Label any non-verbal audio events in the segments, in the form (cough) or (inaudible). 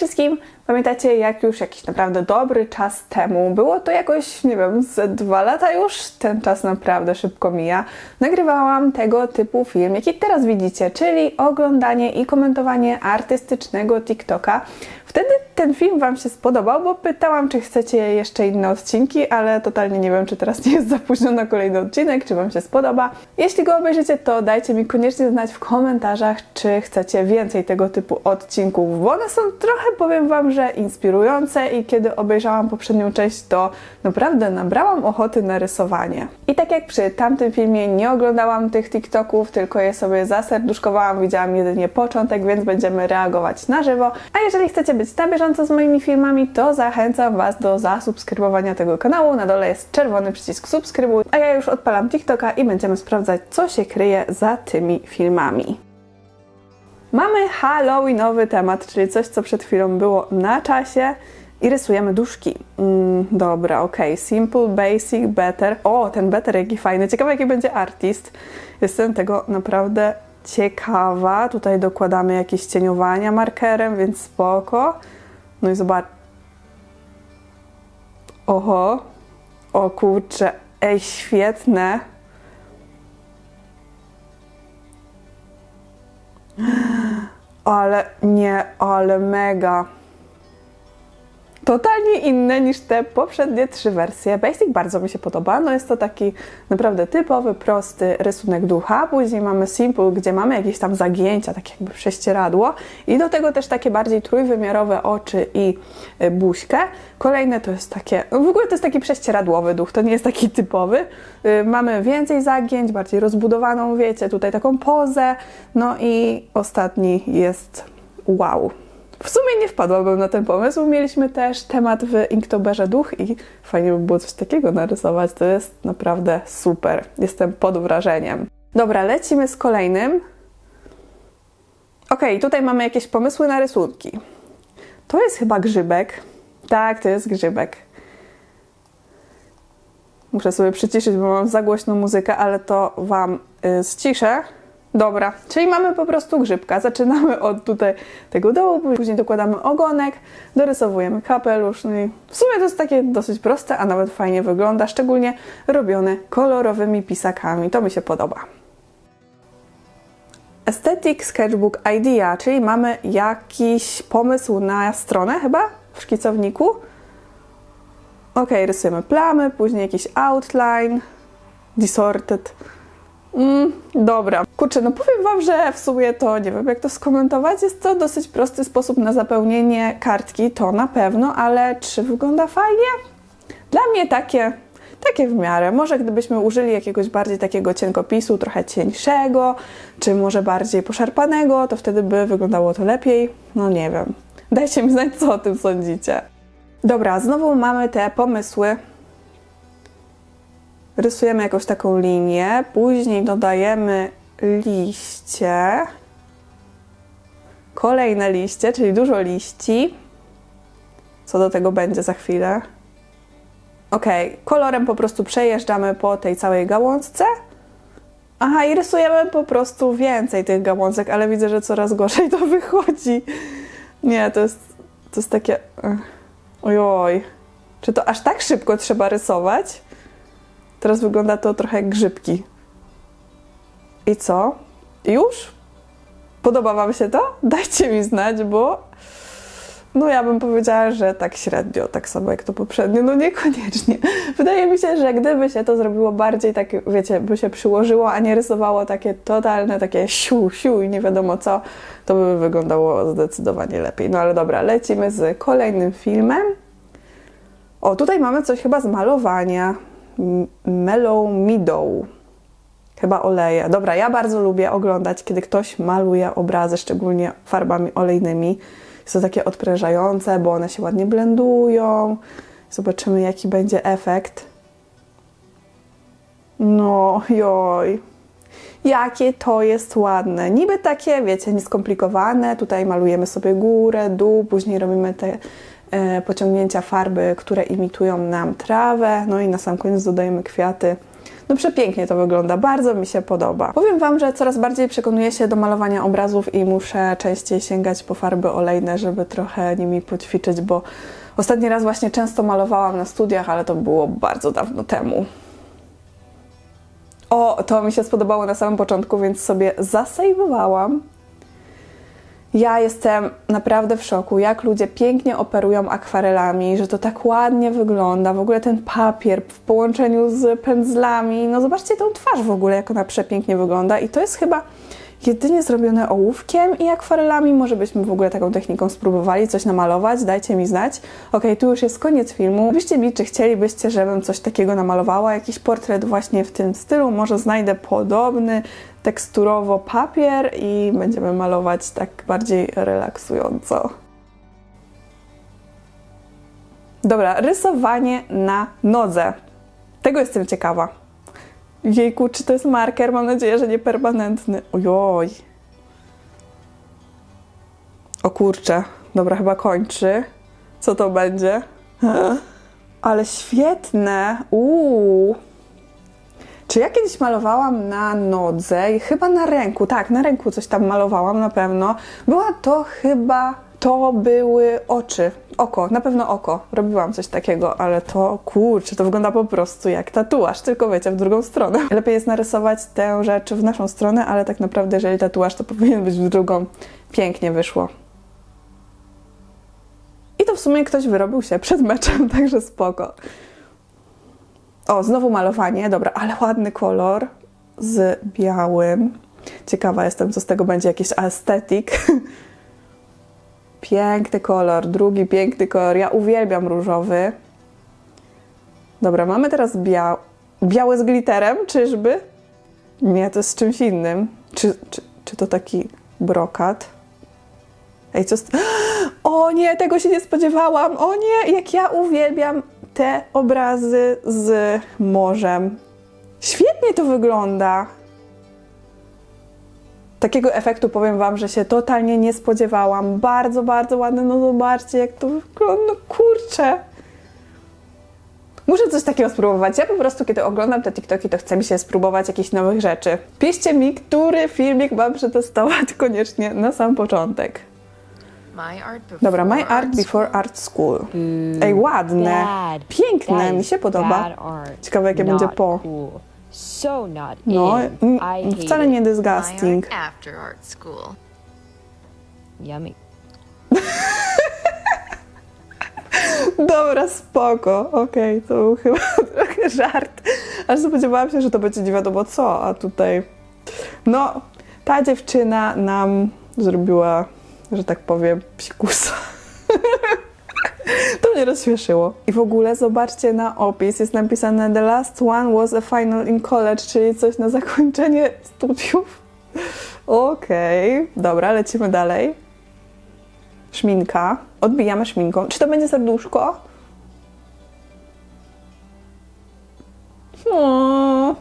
wszystkim! Pamiętacie, jak już jakiś naprawdę dobry czas temu, było to jakoś, nie wiem, ze dwa lata już, ten czas naprawdę szybko mija, nagrywałam tego typu film, jaki teraz widzicie, czyli oglądanie i komentowanie artystycznego TikToka. Wtedy ten film Wam się spodobał, bo pytałam, czy chcecie jeszcze inne odcinki, ale totalnie nie wiem, czy teraz nie jest za późno na kolejny odcinek, czy Wam się spodoba. Jeśli go obejrzycie, to dajcie mi koniecznie znać w komentarzach, czy chcecie więcej tego typu odcinków, bo one są trochę, powiem Wam, że inspirujące i kiedy obejrzałam poprzednią część, to naprawdę nabrałam ochoty na rysowanie. I tak jak przy tamtym filmie nie oglądałam tych TikToków, tylko je sobie zaserduszkowałam, widziałam jedynie początek, więc będziemy reagować na żywo. A jeżeli chcecie być na bieżąco z moimi filmami, to zachęcam Was do zasubskrybowania tego kanału. Na dole jest czerwony przycisk subskrybuj, a ja już odpalam TikToka i będziemy sprawdzać, co się kryje za tymi filmami. Mamy Halloweenowy temat, czyli coś, co przed chwilą było na czasie. I rysujemy duszki. Mm, dobra, ok. Simple, basic, better. O, ten better jaki fajny. Ciekawe, jaki będzie artist. Jestem tego naprawdę ciekawa. Tutaj dokładamy jakieś cieniowania markerem, więc spoko. No i zobacz. Oho. O kurczę. Ej, świetne. Ale nie, ale mega. Totalnie inne niż te poprzednie trzy wersje. Basic bardzo mi się podoba. No jest to taki naprawdę typowy, prosty rysunek ducha. Później mamy Simple, gdzie mamy jakieś tam zagięcia, tak jakby prześcieradło. I do tego też takie bardziej trójwymiarowe oczy i y, buźkę. Kolejne to jest takie, no w ogóle to jest taki prześcieradłowy duch, to nie jest taki typowy. Y, Mamy więcej zagięć, bardziej rozbudowaną, wiecie, tutaj taką pozę. No i ostatni jest wow. W sumie nie wpadłabym na ten pomysł. Mieliśmy też temat w Inktoberze Duch i fajnie by było coś takiego narysować. To jest naprawdę super. Jestem pod wrażeniem. Dobra, lecimy z kolejnym. Ok, tutaj mamy jakieś pomysły na rysunki. To jest chyba grzybek. Tak, to jest grzybek. Muszę sobie przyciszyć, bo mam za głośną muzykę, ale to Wam y, ściszę. Dobra, czyli mamy po prostu grzybka. Zaczynamy od tutaj tego dołu, później dokładamy ogonek, dorysowujemy kapelusz. No i w sumie to jest takie dosyć proste, a nawet fajnie wygląda, szczególnie robione kolorowymi pisakami. To mi się podoba. Aesthetic Sketchbook Idea, czyli mamy jakiś pomysł na stronę chyba w szkicowniku. Ok, rysujemy plamy, później jakiś outline, distorted. Mm, dobra. Kurczę, no powiem Wam, że w sumie to nie wiem, jak to skomentować. Jest to dosyć prosty sposób na zapełnienie kartki, to na pewno, ale czy wygląda fajnie? Dla mnie takie, takie w miarę. Może gdybyśmy użyli jakiegoś bardziej takiego cienkopisu, trochę cieńszego, czy może bardziej poszarpanego, to wtedy by wyglądało to lepiej. No nie wiem. Dajcie mi znać, co o tym sądzicie. Dobra, znowu mamy te pomysły rysujemy jakąś taką linię, później dodajemy liście, kolejne liście, czyli dużo liści. Co do tego będzie za chwilę. Ok, kolorem po prostu przejeżdżamy po tej całej gałązce. Aha, i rysujemy po prostu więcej tych gałązek, ale widzę, że coraz gorzej to (laughs) wychodzi. Nie, to jest, to jest takie... Ojoj. Czy to aż tak szybko trzeba rysować? Teraz wygląda to trochę jak grzybki. I co? Już? Podoba Wam się to? (laughs) Dajcie mi znać, bo no ja bym powiedziała, że tak średnio, tak samo jak to poprzednio, no niekoniecznie. (laughs) Wydaje mi się, że gdyby się to zrobiło bardziej tak, wiecie, by się przyłożyło, a nie rysowało takie totalne, takie siu, siu i nie wiadomo co, to by wyglądało zdecydowanie lepiej. No ale dobra, lecimy z kolejnym filmem. O, tutaj mamy coś chyba z malowania. Mellow Meadow. Chyba oleje. Dobra, ja bardzo lubię oglądać, kiedy ktoś maluje obrazy, szczególnie farbami olejnymi. To takie odprężające, bo one się ładnie blendują. Zobaczymy, jaki będzie efekt. No, joj. Jakie to jest ładne. Niby takie, wiecie, nieskomplikowane. Tutaj malujemy sobie górę, dół, później robimy te pociągnięcia farby, które imitują nam trawę. No i na sam koniec dodajemy kwiaty. No przepięknie to wygląda, bardzo mi się podoba. Powiem Wam, że coraz bardziej przekonuję się do malowania obrazów i muszę częściej sięgać po farby olejne, żeby trochę nimi poćwiczyć, bo ostatni raz właśnie często malowałam na studiach, ale to było bardzo dawno temu. O, to mi się spodobało na samym początku, więc sobie zasejwowałam. Ja jestem naprawdę w szoku, jak ludzie pięknie operują akwarelami, że to tak ładnie wygląda. W ogóle ten papier w połączeniu z pędzlami. No zobaczcie tą twarz w ogóle, jak ona przepięknie wygląda. I to jest chyba jedynie zrobione ołówkiem i akwarelami. Może byśmy w ogóle taką techniką spróbowali coś namalować. Dajcie mi znać. Ok, tu już jest koniec filmu. Piszcie mi, czy chcielibyście, żebym coś takiego namalowała. Jakiś portret właśnie w tym stylu. Może znajdę podobny teksturowo papier i będziemy malować tak bardziej relaksująco. Dobra, rysowanie na nodze. Tego jestem ciekawa. Jejku, czy to jest marker? Mam nadzieję, że nie permanentny. Ojoj. O kurczę. Dobra, chyba kończy. Co to będzie? (gasps) Ale świetne. Uuu. Czy ja kiedyś malowałam na nodze i chyba na ręku? Tak, na ręku coś tam malowałam na pewno. Była to chyba, to były oczy, oko, na pewno oko. Robiłam coś takiego, ale to kurczę, to wygląda po prostu jak tatuaż, tylko wiecie, w drugą stronę. (laughs) Lepiej jest narysować tę rzecz w naszą stronę, ale tak naprawdę, jeżeli tatuaż, to (laughs) powinien być w drugą. Pięknie wyszło. I to w sumie ktoś wyrobił się przed meczem, (laughs) także spoko. O, znowu malowanie, dobra, ale ładny kolor z białym. Ciekawa jestem, co z tego będzie, jakiś aesthetic. Piękny kolor, drugi piękny kolor. Ja uwielbiam różowy. Dobra, mamy teraz bia białe z glitterem, czyżby? Nie, to jest z czymś innym. Czy, czy, czy to taki brokat? Ej, co z... (gasps) O nie, tego się nie spodziewałam. O nie, jak ja uwielbiam te obrazy z morzem. Świetnie to wygląda. Takiego efektu powiem Wam, że się totalnie nie spodziewałam. Bardzo, bardzo ładne. No zobaczcie, jak to wygląda. No kurczę. Muszę coś takiego spróbować. Ja po prostu, kiedy oglądam te TikToki, to chcę mi się spróbować jakichś nowych rzeczy. Piszcie mi, który filmik mam przetestować (laughs) koniecznie na sam początek. My art before Dobra, My Art art Before Art School. Ej, ładne. Bad. Piękne, mi się podoba. Ciekawe, jakie będzie Not po. Cool. So not No, in. mm, I hate wcale it. nie disgusting. after art school. Yummy. (laughs) Dobra, spoko. Okej, to był chyba (laughs) trochę żart. Aż spodziewałam się, że to będzie nie wiadomo co, a tutaj... No, ta dziewczyna nam zrobiła, że tak powiem, psikusa. To mnie rozśmieszyło. I w ogóle zobaczcie na opis, jest napisane The last one was a final in college, czyli coś na zakończenie studiów. (laughs) Okej, dobra, lecimy dalej. Szminka. Odbijamy szminką. Czy to będzie serduszko? O,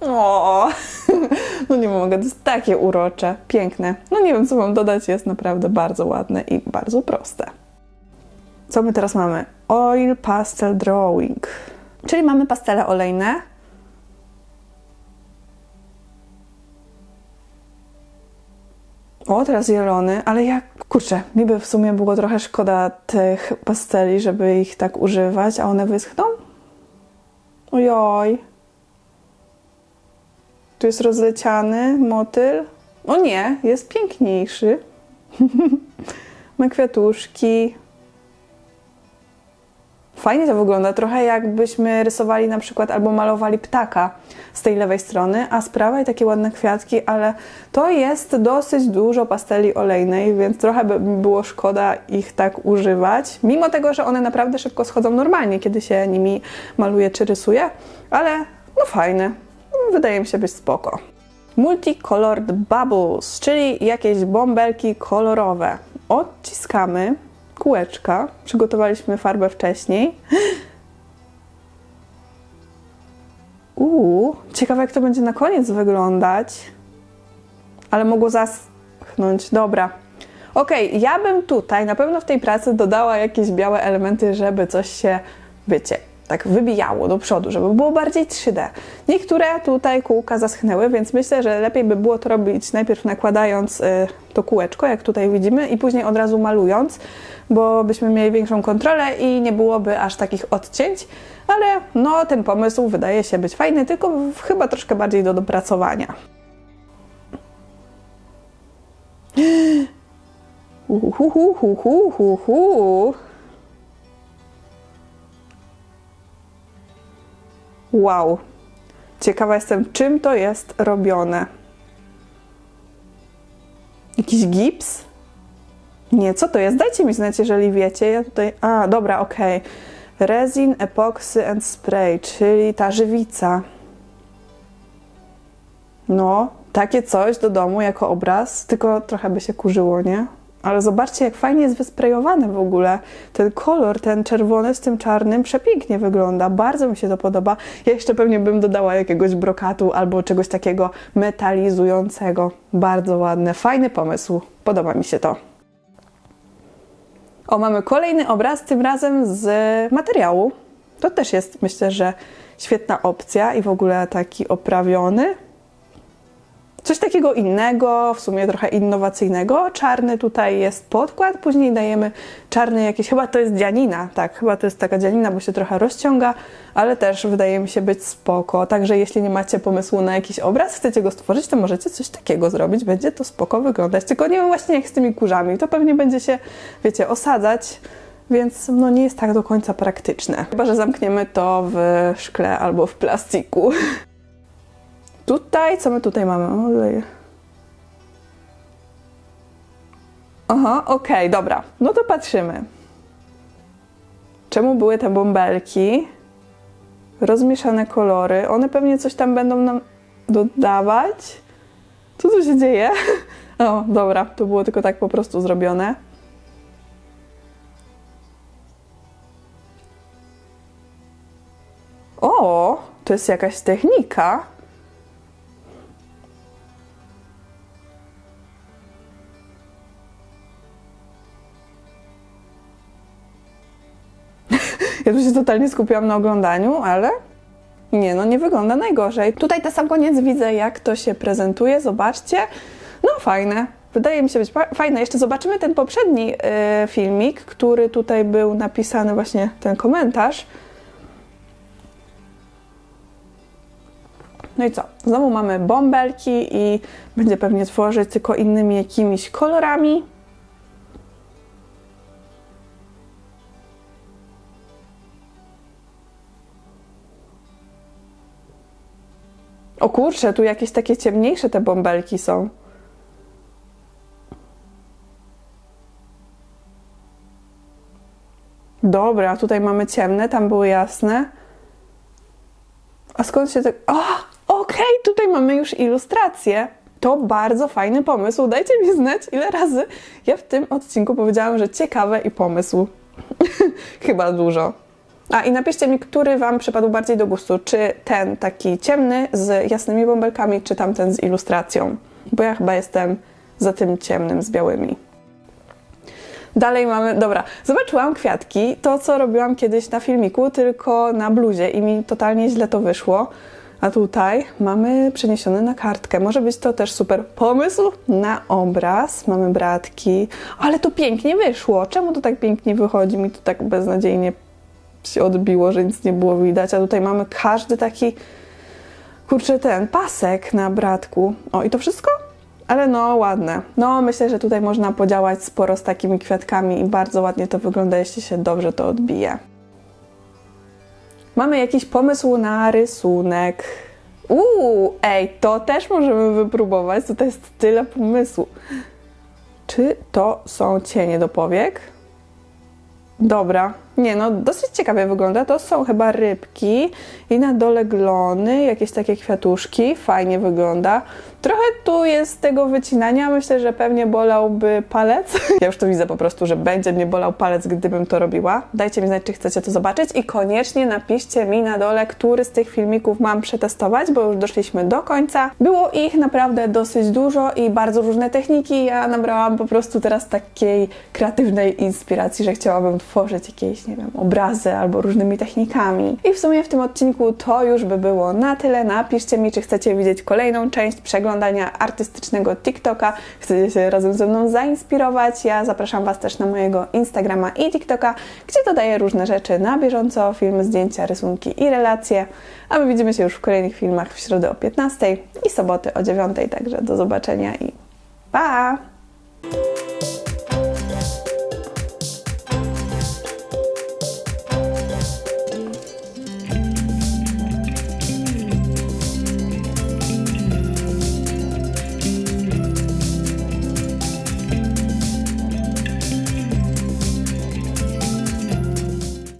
o. (laughs) No nie mogę, to jest takie urocze, piękne. No nie wiem, co mam dodać, jest naprawdę bardzo ładne i bardzo proste. Co my teraz mamy? Oil Pastel Drawing. Czyli mamy pastele olejne. O, teraz zielony, ale jak, kurczę, niby w sumie było trochę szkoda tych pasteli, żeby ich tak używać, a one wyschną? Ojoj. Tu jest rozleciany motyl. O nie, jest piękniejszy. (laughs) Ma kwiatuszki. Fajnie to wygląda, trochę jakbyśmy rysowali na przykład albo malowali ptaka z tej lewej strony, a z prawej takie ładne kwiatki, ale to jest dosyć dużo pasteli olejnej, więc trochę by było szkoda ich tak używać, mimo tego, że one naprawdę szybko schodzą normalnie, kiedy się nimi maluje czy rysuje, ale no fajne, wydaje mi się być spoko. Multicolored Bubbles, czyli jakieś bąbelki kolorowe. Odciskamy kółeczka. Przygotowaliśmy farbę wcześniej. Uuu, ciekawe jak to będzie na koniec wyglądać. Ale mogło zaschnąć. Dobra. Okej, ja bym tutaj na pewno w tej pracy dodała jakieś białe elementy, żeby coś się, wiecie, tak wybijało do przodu, żeby było bardziej 3D. Niektóre tutaj kółka zaschnęły, więc myślę, że lepiej by było to robić najpierw nakładając y, to kółeczko, jak tutaj widzimy, i później od razu malując, bo byśmy mieli większą kontrolę i nie byłoby aż takich odcięć. Ale no, ten pomysł wydaje się być fajny, tylko chyba troszkę bardziej do dopracowania. (gasps) Uhuhuhuhuhuhu. Wow. Ciekawa jestem, czym to jest robione. Jakiś gips? Nie, co to jest? Dajcie mi znać, jeżeli wiecie. Ja tutaj. A, dobra, okej. Resin, epoxy and spray, czyli ta żywica. No, takie coś do domu jako obraz, tylko trochę by się kurzyło, nie? Ale zobaczcie, jak fajnie jest wysprejowane w ogóle. Ten kolor, ten czerwony z tym czarnym, przepięknie wygląda. Bardzo mi się to podoba. Ja jeszcze pewnie bym dodała jakiegoś brokatu albo czegoś takiego metalizującego. Bardzo ładne, fajny pomysł. Podoba mi się to. O, mamy kolejny obraz, tym razem z materiału. To też jest, myślę, że świetna opcja i w ogóle taki oprawiony. Coś takiego innego, w sumie trochę innowacyjnego. Czarny tutaj jest podkład, później dajemy czarny jakiś, chyba to jest dzianina, tak, chyba to jest taka dzianina, bo się trochę rozciąga, ale też wydaje mi się być spoko. Także jeśli nie macie pomysłu na jakiś obraz, chcecie go stworzyć, to możecie coś takiego zrobić, będzie to spoko wyglądać. Tylko nie wiem właśnie jak z tymi kurzami, to pewnie będzie się, wiecie, osadzać, więc no nie jest tak do końca praktyczne. Chyba, że zamkniemy to w szkle albo w plastiku. (laughs) Tutaj, co my tutaj mamy? Aha, okej, dobra. No to patrzymy. Czemu były te bąbelki? Rozmieszane kolory. One pewnie coś tam będą nam dodawać. Co tu się dzieje? (laughs) O, dobra, to było tylko tak po prostu zrobione. O, to jest jakaś technika. Ja tu się totalnie skupiłam na oglądaniu, ale nie, no nie wygląda najgorzej. Tutaj na sam koniec widzę, jak to się prezentuje. Zobaczcie. No fajne. Wydaje mi się być fa- fajne. Jeszcze zobaczymy ten poprzedni y, filmik, który tutaj był napisany właśnie ten komentarz. No i co? Znowu mamy bąbelki i będzie pewnie tworzyć tylko innymi jakimiś kolorami. O kurczę, tu jakieś takie ciemniejsze te bąbelki są. Dobra, tutaj mamy ciemne, tam były jasne. A skąd się tak. O, okej, tutaj mamy już ilustrację. To bardzo fajny pomysł. Dajcie mi znać, ile razy ja w tym odcinku powiedziałam, że ciekawe i pomysł. (laughs) Chyba dużo. A i napiszcie mi, który Wam przypadł bardziej do gustu. Czy ten taki ciemny z jasnymi bąbelkami, czy tamten z ilustracją. Bo ja chyba jestem za tym ciemnym z białymi. Dalej mamy, dobra, zobaczyłam kwiatki, to co robiłam kiedyś na filmiku, tylko na bluzie i mi totalnie źle to wyszło. A tutaj mamy przeniesione na kartkę. Może być to też super pomysł na obraz. Mamy bratki, ale to pięknie wyszło. Czemu to tak pięknie wychodzi? Mi to tak beznadziejnie się odbiło, że nic nie było widać. A tutaj mamy każdy taki, kurczę, ten pasek na bratku. O, i to wszystko? Ale no, ładne. No, myślę, że tutaj można podziałać sporo z takimi kwiatkami i bardzo ładnie to wygląda, jeśli się dobrze to odbije. Mamy jakiś pomysł na rysunek. Uuu, ej, to też możemy wypróbować. Tutaj jest tyle pomysłu. Czy to są cienie do powiek? Dobra. Nie, no dosyć ciekawie wygląda. To są chyba rybki i na dole glony, jakieś takie kwiatuszki. Fajnie wygląda. Trochę tu jest tego wycinania. Myślę, że pewnie bolałby palec, (laughs) Ja już to widzę po prostu, że będzie mnie bolał palec, gdybym to robiła. Dajcie mi znać, czy chcecie to zobaczyć i koniecznie napiszcie mi na dole, który z tych filmików mam przetestować, bo już doszliśmy do końca. Było ich naprawdę dosyć dużo i bardzo różne techniki. Ja nabrałam po prostu teraz takiej kreatywnej inspiracji, że chciałabym tworzyć nie wiem, obrazy albo różnymi technikami. I w sumie w tym odcinku to już by było na tyle. Napiszcie mi, czy chcecie widzieć kolejną część przeglądania artystycznego TikToka. Chcecie się razem ze mną zainspirować. Ja zapraszam Was też na mojego Instagrama i TikToka, gdzie dodaję różne rzeczy na bieżąco, filmy, zdjęcia, rysunki i relacje. A my widzimy się już w kolejnych filmach w środę o 15 i soboty o 9. Także do zobaczenia i pa!